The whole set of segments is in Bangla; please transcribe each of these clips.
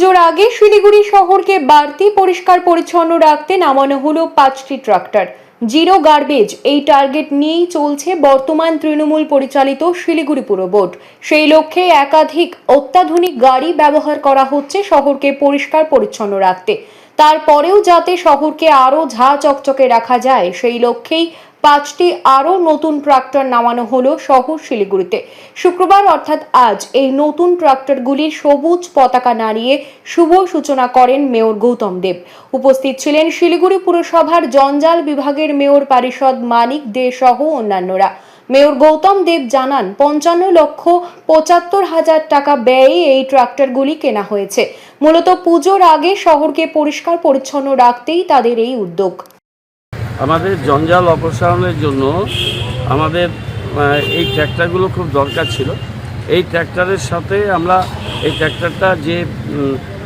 পুজোর আগে শিলিগুড়ি শহরকে বাড়তি পরিষ্কার পরিচ্ছন্ন রাখতে নামানো হলো পাঁচটি ট্রাক্টর। জিরো গার্বেজ, এই টার্গেট নিয়েই চলছে বর্তমান তৃণমূল পরিচালিত শিলিগুড়ি পুর বোর্ড। সেই লক্ষ্যে একাধিক অত্যাধুনিক গাড়ি ব্যবহার করা হচ্ছে শহরকে পরিষ্কার পরিচ্ছন্ন রাখতে। তারপরেও যাতে শহরকে আরও ঝা চকচকে রাখা যায়, সেই লক্ষ্যেই পাঁচটি আরও নতুন ট্রাক্টর নামানো হলো শহর শিলিগুড়িতে। শুক্রবার অর্থাৎ আজ এই নতুন ট্রাক্টরগুলির সবুজ পতাকা নাড়িয়ে শুভ সূচনা করেন মেয়র গৌতম দেব। উপস্থিত ছিলেন শিলিগুড়ি পুরসভার জঞ্জাল বিভাগের মেয়র পারিষদ মানিক দে সহ অন্যান্যরা। মেয়র গৌতম দেব জানান, পঞ্চান্ন লক্ষ পঁচাত্তর হাজার টাকা ব্যয়ে এই ট্রাক্টরগুলি কেনা হয়েছে। মূলত পুজোর আগে শহরকে পরিষ্কার পরিচ্ছন্ন রাখতেই তাদের এই উদ্যোগ। আমাদের জঞ্জাল অপসারণের জন্য আমাদের এই ট্র্যাক্টরগুলো খুব দরকার ছিল। এই ট্র্যাক্টরের সাথে আমরা, এই ট্র্যাক্টরটা যে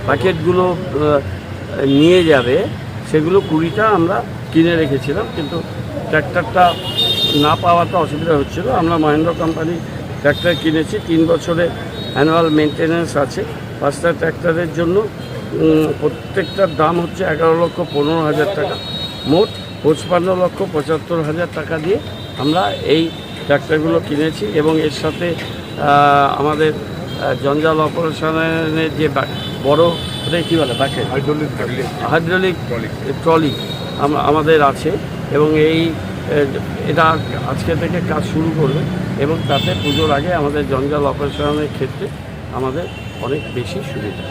প্যাকেটগুলো নিয়ে যাবে, সেগুলো কুড়িটা আমরা কিনে রেখেছিলাম, কিন্তু ট্র্যাক্টরটা না পাওয়াতে অসুবিধা হচ্ছিল। আমরা মহেন্দ্র কোম্পানি ট্র্যাক্টর কিনেছি, তিন বছরে অ্যানুয়াল মেনটেন্যান্স আছে। পাঁচটা ট্র্যাক্টরের জন্য প্রত্যেকটার দাম হচ্ছে এগারো লক্ষ পনেরো হাজার টাকা। মোট পঁচপান্ন লক্ষ পঁচাত্তর হাজার টাকা দিয়ে আমরা এই ট্র্যাক্টরগুলো কিনেছি এবং এর সাথে আমাদের জঞ্জাল অপারেশনের যে বড় ওটা কী বলে হাইড্রোলিক হাইড্রোলিক ট্রলি। আমাদের আছে এবং এই এটা আজকে থেকে কাজ শুরু করবে এবং তাতে পুজোর আগে আমাদের জঞ্জাল অপারেশনের ক্ষেত্রে আমাদের অনেক বেশি সুবিধা।